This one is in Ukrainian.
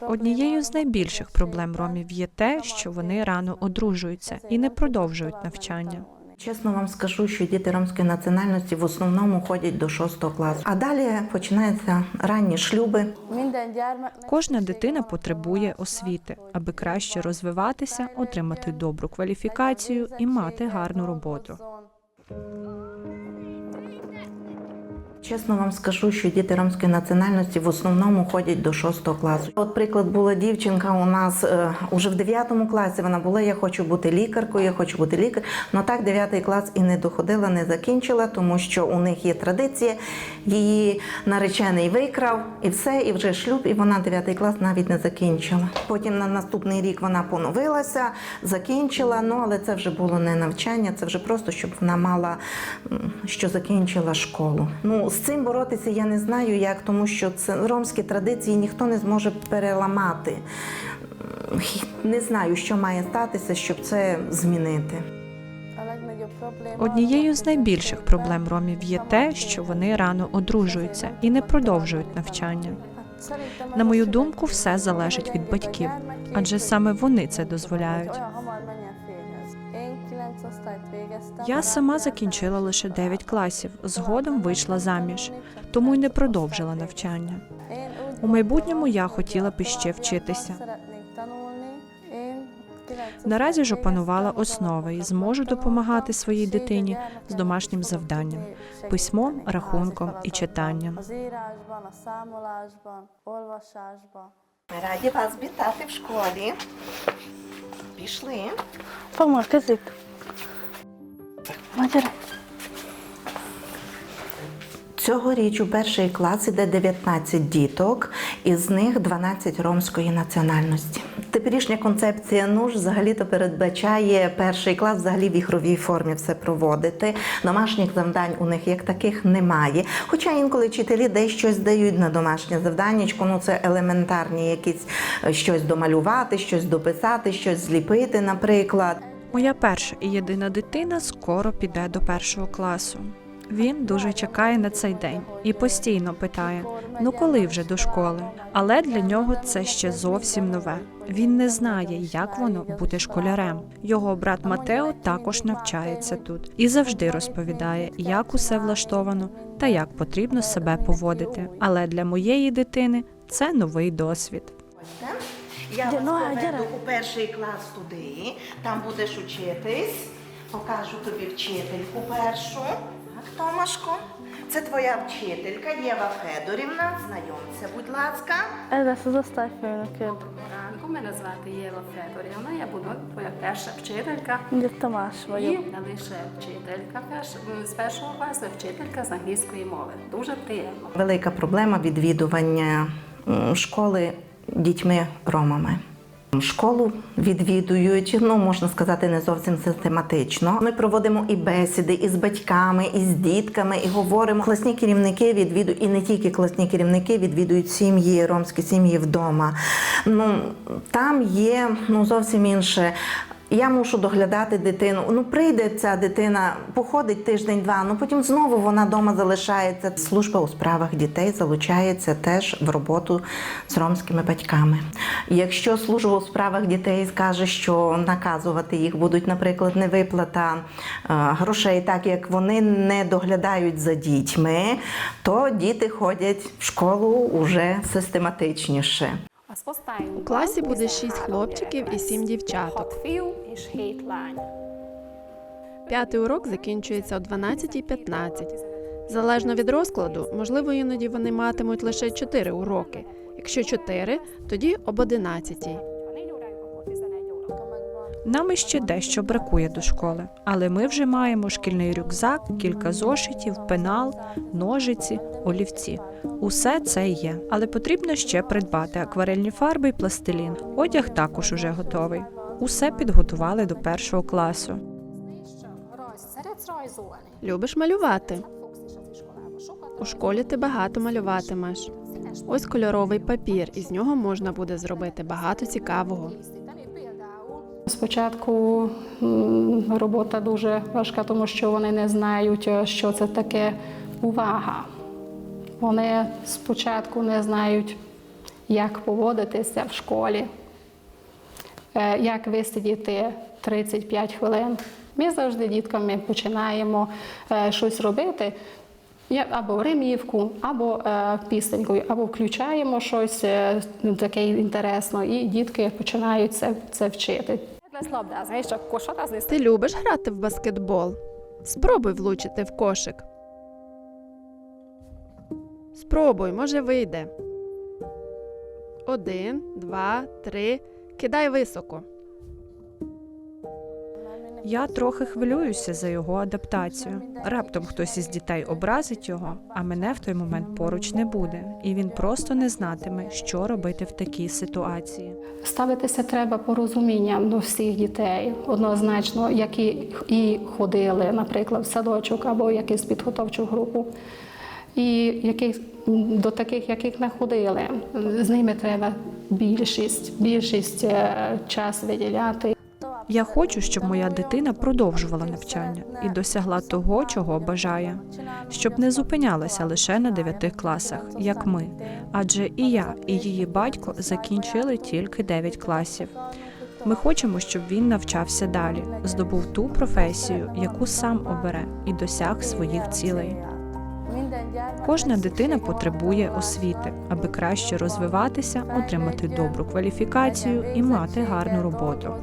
Однією з найбільших проблем ромів є те, що вони рано одружуються і не продовжують навчання. Чесно вам скажу, що діти ромської національності в основному ходять до 6 класу. А далі починаються ранні шлюби. Кожна дитина потребує освіти, аби краще розвиватися, отримати добру кваліфікацію і мати гарну роботу. Чесно вам скажу, що діти ромської національності в основному ходять до 6 класу. От приклад була дівчинка у нас е, уже в 9 класі. Вона була, я хочу бути лікаркою, я хочу бути лікар. Ну так 9 клас і не доходила, не закінчила, тому що у них є традиція. Її наречений викрав і все, і вже шлюб, і вона 9 клас навіть не закінчила. Потім на наступний рік вона поновилася, закінчила. Ну але це вже було не навчання, це вже просто щоб вона мала що закінчила школу. Ну з цим боротися я не знаю як, тому що це ромські традиції ніхто не зможе переламати. Не знаю, що має статися, щоб це змінити. Однією з найбільших проблем ромів є те, що вони рано одружуються і не продовжують навчання. На мою думку, все залежить від батьків, адже саме вони це дозволяють. Я сама закінчила лише 9 класів, згодом вийшла заміж, тому й не продовжила навчання. У майбутньому я хотіла б іще вчитися. Наразі ж опанувала основи і зможу допомагати своїй дитині з домашнім завданням, письмом, рахунком і читанням. Ми раді вас вітати в школі. Пішли. Fogom a gyere. Цьогоріч у перший клас іде 19 діток, із них 12 ромської національності. Теперішня концепція НУШ взагалі-то передбачає перший клас взагалі в ігровій формі все проводити. Домашніх завдань у них як таких немає. Хоча інколи вчителі десь щось дають на домашнє завданнячко, ну це елементарні якісь е, щось домалювати, щось дописати, щось зліпити, наприклад. Моя перша і єдина дитина скоро піде до першого класу. Він дуже чекає на цей день і постійно питає: ну коли вже до школи? Але для нього це ще зовсім нове. Він не знає, як воно бути школярем. Його брат Матео також навчається тут і завжди розповідає, як усе влаштовано та як потрібно себе поводити. Але для моєї дитини це новий досвід. Я вас Ну, поведу у перший клас туди, там будеш учитись. Покажу тобі вчительку першу. Так, Томашко, це твоя вчителька Єва Федорівна. Знайомся, будь ласка. Erre az osztályfőnököd. ранку. Мене звати Єва Федорівна. Я буду твоя перша вчителька. Ugye Tamás І не лише вчителька з першого класу, вчителька з англійської мови. Дуже приємно. Велика проблема відвідування школи дітьми ромами. Школу відвідують, ну можна сказати, не зовсім систематично. Ми проводимо і бесіди і з батьками, і з дітками, і говоримо. Класні керівники відвідують, і не тільки класні керівники відвідують сім'ї, ромські сім'ї вдома. Ну там є ну зовсім інше. Я мушу доглядати дитину. Ну, прийде ця дитина, походить тиждень-два, ну потім знову вона вдома залишається. Служба у справах дітей залучається теж в роботу з ромськими батьками. Якщо служба у справах дітей скаже, що наказувати їх будуть, наприклад, невиплата е, грошей, так як вони не доглядають за дітьми, то діти ходять в школу уже систематичніше. У класі буде шість хлопчиків і сім дівчаток. П'ятий урок закінчується о 12.15. Залежно від розкладу, можливо, іноді вони матимуть лише 4 уроки. Якщо 4, тоді об 11. Нам іще дещо бракує до школи, але ми вже маємо шкільний рюкзак, кілька зошитів, пенал, ножиці, олівці. Усе це є, але потрібно ще придбати акварельні фарби і пластилін. Одяг також уже готовий. Усе підготували до першого класу. Любиш малювати? У школі ти багато малюватимеш. Ось кольоровий папір, із нього можна буде зробити багато цікавого. Спочатку робота дуже важка, тому що вони не знають, е, що це таке увага. Вони спочатку не знають, як поводитися в школі, е, як висидіти 35 хвилин. Ми завжди дітками починаємо е, щось робити. Або римівку, або е, пісенькою, або включаємо щось е, таке інтересне, і дітки починають це, це вчити. Ти любиш грати в баскетбол? Спробуй влучити в кошик. Спробуй, може вийде. Один, два, три. Кидай високо. Я трохи хвилююся за його адаптацію. Раптом хтось із дітей образить його, а мене в той момент поруч не буде, і він просто не знатиме, що робити в такій ситуації. Ставитися треба порозумінням до всіх дітей, однозначно, які і ходили, наприклад, в садочок або якусь підготовчу групу. І яких, до таких, яких не ходили, з ними треба більшість, більшість е, час виділяти. Я хочу, щоб моя дитина продовжувала навчання і досягла того, чого бажає, щоб не зупинялася лише на дев'яти класах, як ми. Адже і я, і її батько закінчили тільки дев'ять класів. Ми хочемо, щоб він навчався далі, здобув ту професію, яку сам обере, і досяг своїх цілей. Кожна дитина потребує освіти, аби краще розвиватися, отримати добру кваліфікацію і мати гарну роботу.